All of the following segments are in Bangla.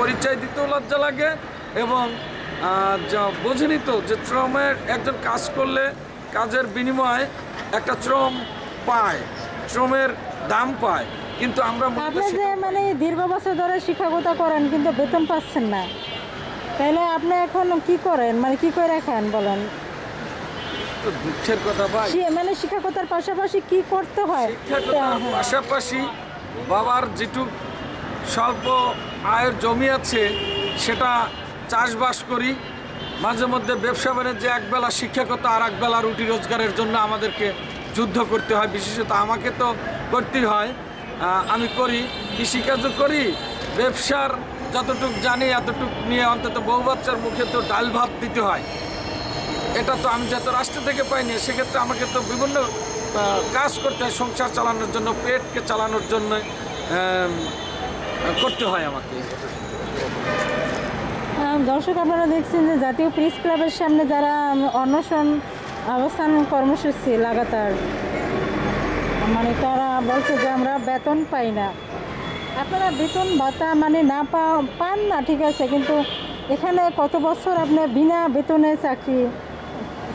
পরিচয় দিতেও লজ্জা লাগে এবং বোঝেনি তো যে শ্রমের একজন কাজ করলে কাজের বিনিময়ে একটা শ্রম পায় শ্রমের দাম পায়। কিন্তু আমরা আপনি যে মানে দীর্ঘ বছর ধরে শিক্ষকতা করেন কিন্তু বেতন পাচ্ছেন না। তাহলে আপনি এখন কি করেন? মানে কি করে খান বলেন? তো দুঃখের কথা ভাই। মানে শিক্ষকতার পাশাপাশি কি করতে হয় হ্যাঁ। পাশাপাশি বাবার যেটুক স্বল্প আয়ের জমি আছে, সেটা চাষবাস করি। মাঝে মধ্যে ব্যবসা বাণিজ্যে একবেলা শিক্ষকতা আর একবেলা রুটি রোজগারের জন্য আমাদেরকে যুদ্ধ করতে হয়। বিশেষত আমাকে তো করতেই হয়। আমি করি, কৃষিকাজও করি, ব্যবসার যতটুক জানি এতটুক নিয়ে অন্তত বউ বাচ্চার মুখে তো ডাল ভাত দিতে হয়। এটা তো আমি যত রাষ্ট্র থেকে পাইনি, সেক্ষেত্রে আমাকে তো বিভিন্ন কাজ করতে হয় সংসার চালানোর জন্য, পেটকে চালানোর জন্য করতে হয় আমাকে। দর্শক আপনারা দেখছেন যে জাতীয় প্রেস ক্লাবের সামনে যারা অনশন অবস্থান কর্মসূচি লাগাতার মানে তারা বলছে যে আমরা বেতন পাই না। আপনারা বেতন ভাতা মানে না পা পান না ঠিক আছে কিন্তু এখানে কত বছর আপনি বিনা বেতনে চাকরি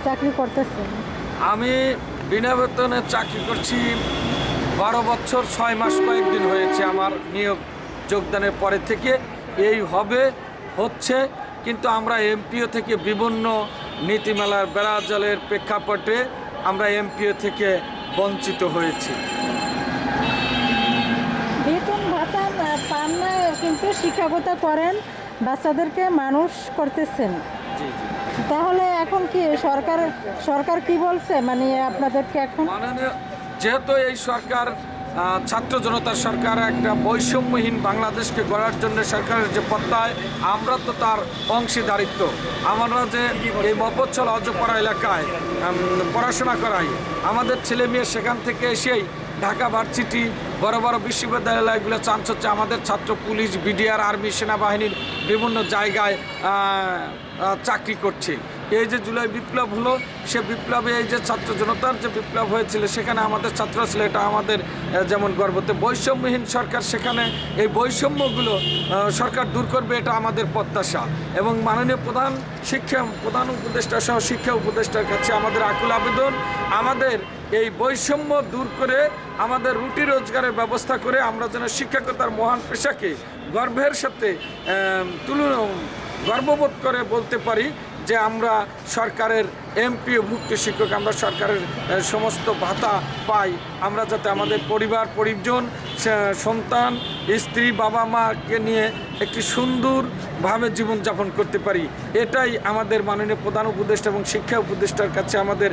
চাকরি করতেছেন? আমি বিনা বেতনে চাকরি করছি বারো বছর ছয় মাস কয়েকদিন হয়েছে আমার নিয়োগ। যোগদানের পরে থেকে এই হবে হচ্ছে। কিন্তু আমরা এমপিও থেকে বিভিন্ন নীতিমালার বেড়াজালের প্রেক্ষাপটে আমরা এমপিও থেকে বঞ্চিত হয়েছি। বেতন ভাতা পান না কিন্তু শিক্ষকতা করেন বাচ্চাদেরকে মানুষ করতেছেন। তাহলে এখন কি সরকার সরকার কি বলছে? মানে আপনাদেরকে এখন? যেহেতু এই সরকার ছাত্র জনতার সরকার একটা বৈষম্যহীন বাংলাদেশকে গড়ার জন্য সরকারের যে প্রত্যয় আমরা তো তার অংশীদারিত্ব। আমরা যে এই মফচ্ছল অজপাড়া এলাকায় পড়াশোনা করাই, আমাদের ছেলে মেয়ে সেখান থেকে এসেই ঢাকা ভার্সিটি, বড় বড় বিশ্ববিদ্যালয়গুলো চান্স হচ্ছে আমাদের ছাত্র পুলিশ, বিডিআর, আর্মি, সেনাবাহিনীর বিভিন্ন জায়গায় চাকরি করছে। এই যে জুলাই বিপ্লব হলো, সে বিপ্লবে এই যে ছাত্র জনতার যে বিপ্লব হয়েছিল, সেখানে আমাদের ছাত্র ছিল, এটা আমাদের যেমন গর্বতে বৈষম্যহীন সরকার, সেখানে এই বৈষম্যগুলো সরকার দূর করবে, এটা আমাদের প্রত্যাশা। এবং মাননীয় প্রধান শিক্ষা, প্রধান উপদেষ্টা সহ শিক্ষা উপদেষ্টার কাছে আমাদের আকুল আবেদন, আমাদের এই বৈষম্য দূর করে, আমাদের রুটি রোজগারের ব্যবস্থা করে, আমরা যেন শিক্ষকতার মহান পেশাকে গর্বের সাথে তুলনা, গর্ববোধ করে বলতে পারি যে আমরা সরকারের এমপিও ভুক্ত শিক্ষক, আমরা সরকারের সমস্ত ভাতা পাই। আমরা যাতে আমাদের পরিবার, পরিজন সন্তান, স্ত্রী বাবা মাকে নিয়ে একটি সুন্দরভাবে জীবনযাপন করতে পারি। এটাই আমাদের মাননীয় প্রধান উপদেষ্টা এবং শিক্ষা উপদেষ্টার কাছে আমাদের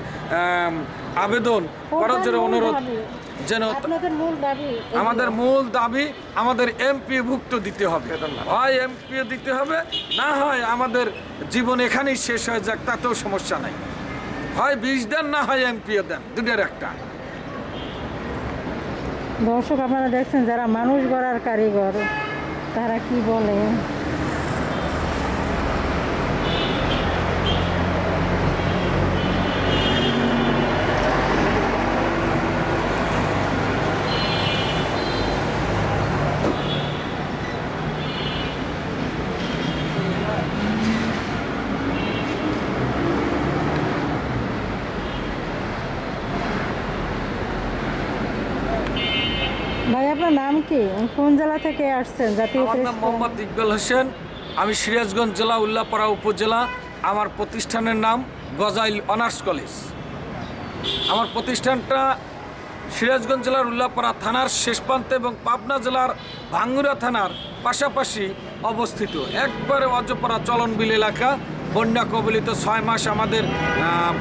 আবেদন করার জন্য অনুরোধ যেন। আমাদের মূল দাবি আমাদের এমপি ভুক্ত দিতে হবে। হয় এমপি দিতে হবে না হয় আমাদের জীবন এখানেই শেষ হয়ে যাক তাতেও সমস্যা নাই। হয় বিষ দেন না হয় এমপিও দেন দুটোর একটা। দর্শক আপনারা দেখছেন যারা মানুষ গড়ার কারিগর তারা কি বলে ভাই আপনার নাম কি? কোন জেলা থেকে আসছেন? জাতীয় আমার নাম মোহাম্মদ ইকবাল হোসেন। আমি সিরাজগঞ্জ জেলা উল্লাপাড়া উপজেলা। আমার প্রতিষ্ঠানের নাম গজাইল অনার্স কলেজ। আমার প্রতিষ্ঠানটা সিরাজগঞ্জ জেলার উল্লাপাড়া থানার শেষ প্রান্তে এবং পাবনা জেলার ভাঙ্গুরা থানার পাশাপাশি অবস্থিত। একবারে অজপাড়া চলনবিল এলাকা। বন্যা কবলিত ছয় মাস আমাদের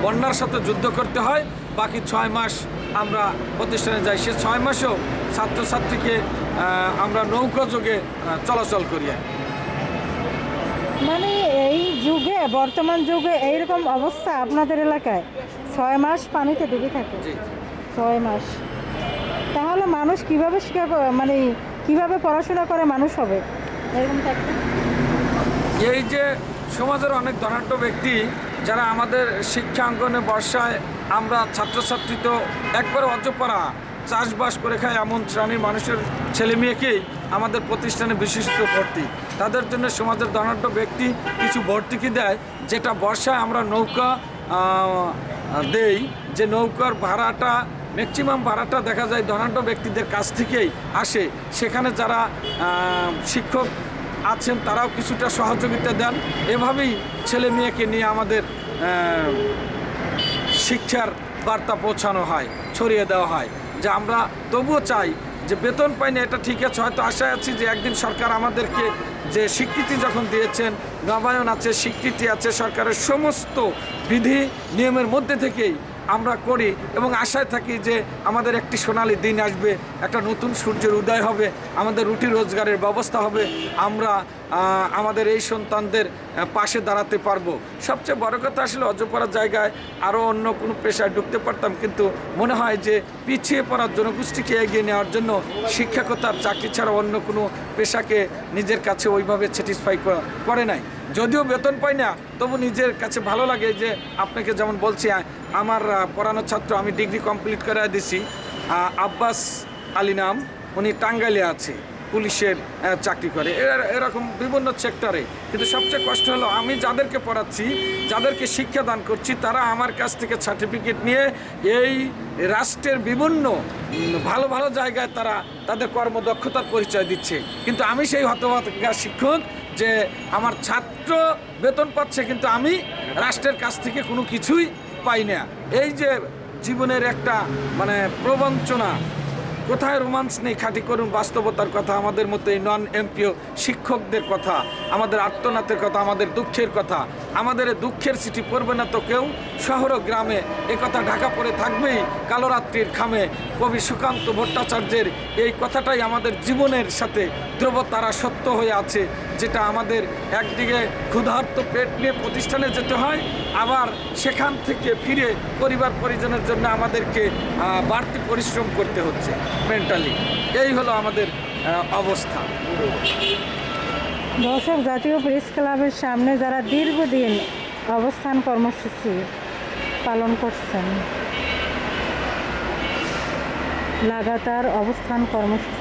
বন্যার সাথে যুদ্ধ করতে হয়। বাকি ছয় মাস আমরা প্রতিষ্ঠানে যাই। সে ছয় মাসেও ছাত্রছাত্রীকে আমরা নৌকা যোগে চলাচল করি। মানে এই যুগে বর্তমান যুগে এইরকম অবস্থা আপনাদের এলাকায়? ছয় মাস পানিতে ডুবে থাকে। ছয় মাস। তাহলে মানুষ কীভাবে শিক্ষা মানে কীভাবে পড়াশোনা করে মানুষ হবে? এরকম এই যে সমাজের অনেক ধনাঢ্য ব্যক্তি যারা আমাদের শিক্ষাঙ্গনে বর্ষায় আমরা ছাত্রছাত্রী তো একবারে অজপাড়া। চাষবাস করে খায় এমন শ্রেণির মানুষের ছেলে মেয়েকেই আমাদের প্রতিষ্ঠানে বিশিষ্ট ভর্তি। তাদের জন্য সমাজের ধনাঢ্য ব্যক্তি কিছু ভর্তুকি দেয়? যেটা বর্ষায় আমরা নৌকা দেই, যে নৌকার ভাড়াটা ম্যাক্সিমাম ভাড়াটা দেখা যায় ধনাঢ্য ব্যক্তিদের কাছ থেকেই আসে। সেখানে যারা শিক্ষক আছেন তারাও কিছুটা সহযোগিতা দেন। এভাবেই ছেলে মেয়েকে নিয়ে আমাদের শিক্ষার বার্তা পৌঁছানো হয়, ছড়িয়ে দেওয়া হয়। যে আমরা তবুও চাই যে বেতন পাইনি, এটা ঠিক আছে। হয়তো আশা আছি যে একদিন সরকার আমাদেরকে যে স্বীকৃতি যখন দিয়েছেন, নবায়ন আছে, স্বীকৃতি আছে সরকারের সমস্ত বিধি, নিয়মের মধ্যে থেকেই আমরা করি এবং আশায় থাকি যে আমাদের একটি সোনালী দিন আসবে, একটা নতুন সূর্যের উদয় হবে, আমাদের রুটি রোজগারের ব্যবস্থা হবে, আমরা আমাদের এই সন্তানদের পাশে দাঁড়াতে পারব। সবচেয়ে বড় কথা আসলে অজপড়ার জায়গায় আরও অন্য কোনো পেশায় ঢুকতে পারতাম, কিন্তু মনে হয় যে পিছিয়ে পড়ার জনগোষ্ঠীকে এগিয়ে নেওয়ার জন্য শিক্ষকতার চাকরি ছাড়া অন্য কোনো পেশাকে নিজের কাছে ওইভাবে স্যাটিসফাই করে নাই। যদিও বেতন পাই না, তবু নিজের কাছে ভালো লাগে যে আপনাকে যেমন বলছি আমার পড়ানোর ছাত্র আমি ডিগ্রি কমপ্লিট করে দিছি। আব্বাস আলী নাম, উনি টাঙ্গাইলে আছে, পুলিশের চাকরি করে। এরকম বিভিন্ন সেক্টরে কিন্তু সবচেয়ে কষ্ট হলো, আমি যাদেরকে পড়াচ্ছি, যাদেরকে শিক্ষা দান করছি, তারা আমার কাছ থেকে সার্টিফিকেট নিয়ে এই রাষ্ট্রের বিভিন্ন ভালো ভালো জায়গায় তারা তাদের কর্মদক্ষতার পরিচয় দিচ্ছে। কিন্তু আমি সেই হতভাগা শিক্ষক যে আমার ছাত্র বেতন পাচ্ছে, কিন্তু আমি রাষ্ট্রের কাছ থেকে কোনো কিছুই পাই না। এই যে জীবনের একটা মানে প্রবঞ্চনা, কোথায় রোমান্স নেই, খাঁটি করুন বাস্তবতার কথা, আমাদের মতো এই নন এমপিও শিক্ষকদের কথা, আমাদের আত্মনাথের কথা, আমাদের দুঃখের কথা আমাদের দুঃখের চিঠি পড়বে না তো কেউ? শহর গ্রামে একথা ঢাকা পড়ে থাকবেই কালোরাত্রির খামে। কবি সুকান্ত ভট্টাচার্যের এই কথাটাই আমাদের জীবনের সাথে ধ্রুবতারা সত্য হয়ে আছে, যেটা আমাদের একদিকে ক্ষুধার্ত পেট নিয়ে প্রতিষ্ঠানে যেতে হয়, আবার সেখান থেকে ফিরে পরিবার পরিজনের জন্য আমাদেরকে বাড়তি পরিশ্রম করতে হচ্ছে মেন্টালি এই হলো আমাদের অবস্থা। দর্শক জাতীয় প্রেস ক্লাবের সামনে যারা দীর্ঘদিন অবস্থান কর্মসূচি পালন করছেন লাগাতার অবস্থান কর্মসূচি